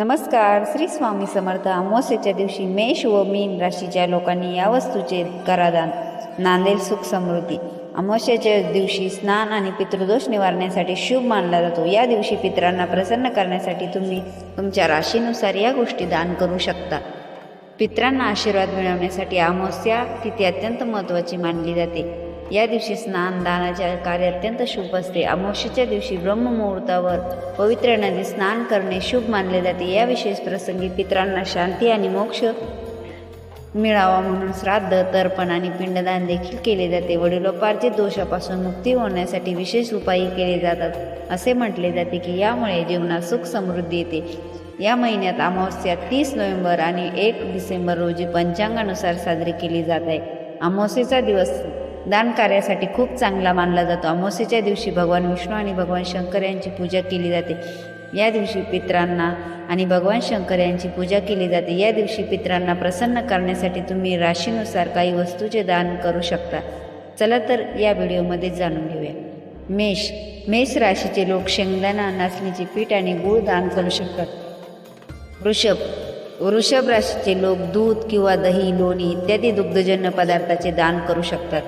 नमस्कार श्री स्वामी समर्थ. अमावस्येच्या दिवशी मेष व मीन राशीच्या लोकांनी या वस्तूचे करादान नांदेल सुख समृद्धी. अमावस्येच्या दिवशी स्नान आणि पितृदोष निवारण्यासाठी शुभ मानला जातो. या दिवशी पित्रांना प्रसन्न करण्यासाठी तुम्ही तुमच्या राशीनुसार या गोष्टी दान करू शकता. पितरांना आशीर्वाद मिळवण्यासाठी अमावस्या तिथे अत्यंत महत्त्वाची मानली जाते. या दिवशी स्नान दानाचे कार्य अत्यंत शुभ असते. अमावस्येच्या दिवशी ब्रह्ममुहूर्तावर पवित्र नदी स्नान करणे शुभ मानले जाते. या विशेष प्रसंगी पितरांना शांती आणि मोक्ष मिळावा म्हणून श्राद्ध तर्पण आणि पिंडदान देखील केले जाते. वडिलोपार्जित दोषापासून मुक्ती होण्यासाठी विशेष उपायही केले जातात. असे म्हटले जाते की यामुळे जीवनात सुख समृद्धी येते. या महिन्यात अमावस्या तीस नोव्हेंबर आणि एक डिसेंबर रोजी पंचांगानुसार साजरी केली जात आहे. अमावस्येचा दिवस दान कार्यासाठी खूप चांगला मानला जातो. अमावस्येच्या दिवशी भगवान विष्णू आणि भगवान शंकर यांची पूजा केली जाते. या दिवशी पित्रांना आणि भगवान शंकर यांची पूजा केली जाते. या दिवशी पित्रांना प्रसन्न करण्यासाठी तुम्ही राशीनुसार काही वस्तूचे दान करू शकता. चला तर या व्हिडिओमध्ये जाणून घेऊया. मेष मेष राशीचे लोक शेंगदाणा नाचणीचे पीठ आणि गूळ दान करू शकतात. वृषभ वृषभ राशीचे लोक दूध किंवा दही लोणी इत्यादी दुग्धजन्य पदार्थाचे दान करू शकतात.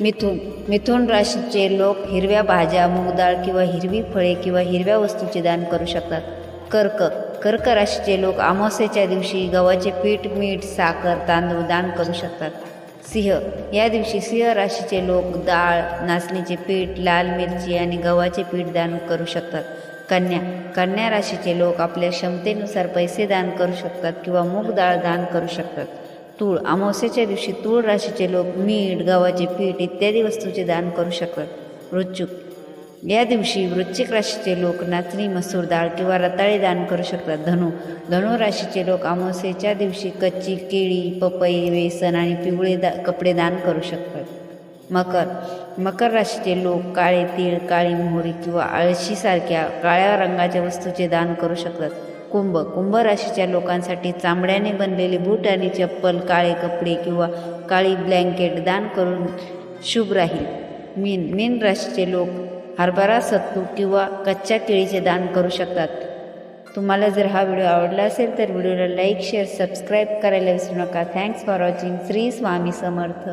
मिथुन. मिथुन राशीचे लोक हिरव्या भाज्या मूगडाळ किंवा हिरवी फळे किंवा हिरव्या वस्तूचे दान करू शकतात. कर्क. कर्क राशीचे लोक अमावस्येच्या दिवशी गव्हाचे पीठ मीठ साखर तांदूळ दान करू शकतात. सिंह. या दिवशी सिंह राशीचे लोक डाळ नाचणीचे पीठ लाल मिरची आणि गव्हाचे पीठ दान करू शकतात. कन्या. कन्या राशीचे लोक आपल्या क्षमतेनुसार पैसे दान करू शकतात किंवा मूग डाळ दान करू शकतात. तूळ अमावस्येच्या दिवशी तूळ राशीचे लोक मीठ गव्हाचे पीठ इत्यादी वस्तूचे दान करू शकतात. वृच्चुक या दिवशी वृश्चिक राशीचे लोक नाचणी मसूर डाळ किंवा रताळी दान करू शकतात. धनु. धनु राशीचे लोक अमावस्येच्या दिवशी कच्ची केळी पपई वेसन आणि पिवळे दा कपडे दान करू शकतात. मकर. मकर राशीचे लोक काळे तीळ काळी मोहरी किंवा आळशीसारख्या काळ्या रंगाच्या वस्तूचे दान करू शकतात. कुंभ. कुंभ राशीच्या लोकांसाठी चांबड्याने बनलेले बूट आणि चप्पल काळे कपडे किंवा काळी ब्लँकेट दान करून शुभ राहील. मीन मीन राशीचे लोक हरभरा सत्तू किंवा कच्च्या केळीचे दान करू शकतात. तुम्हाला जर हा व्हिडिओ आवडला असेल तर व्हिडिओला लाईक शेअर सबस्क्राईब करायला विसरू नका. Thanks for watching Shri Swami Samarth.